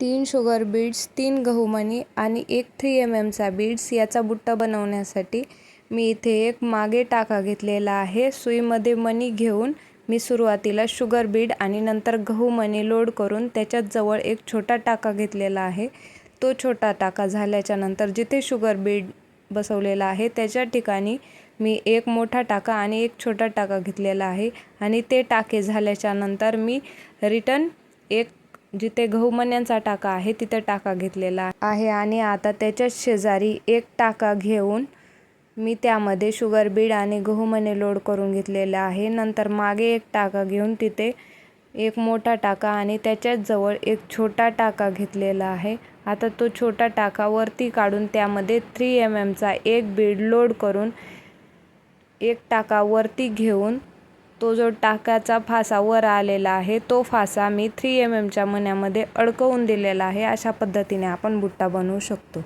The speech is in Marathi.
तीन शुगर बीड्स तीन गहू मणी आणि एक थ्री एम एमचा बीट्स याचा बुट्टा बनवण्यासाठी मी इथे एक मागे टाका घेतलेला आहे. सुईमध्ये मणी घेऊन मी सुरुवातीला शुगर बीड आणि नंतर गहू मणी लोड करून त्याच्याजवळ एक छोटा टाका घेतलेला आहे. तो छोटा टाका झाल्याच्यानंतर जिथे शुगर बीड बसवलेला आहे त्याच्या ठिकाणी मी एक मोठा टाका आणि एक छोटा टाका घेतलेला आहे. आणि ते टाके झाल्याच्यानंतर मी रिटर्न एक जिथे गहूमण्यांचा टाका आहे तिथे टाका घेतलेला आहे. आणि आता त्याच्याच शेजारी एक टाका घेऊन मी त्यामध्ये शुगर बीड आणि गहूमणी लोड करून घेतलेला आहे. नंतर मागे एक टाका घेऊन तिथे एक मोठा टाका आणि त्याच्याच जवळ एक छोटा टाका घेतलेला आहे. आता तो छोटा टाका वरती काढून त्यामध्ये थ्री एम एमचा एक बीड लोड करून एक टाका वरती घेऊन तो जो टाकाचा फासा वर आलेला आहे तो फासा मी थ्री एम एमच्या मण्यामध्ये अडकवून दिलेला आहे. अशा पद्धतीने आपण बुट्टा बनवू शकतो.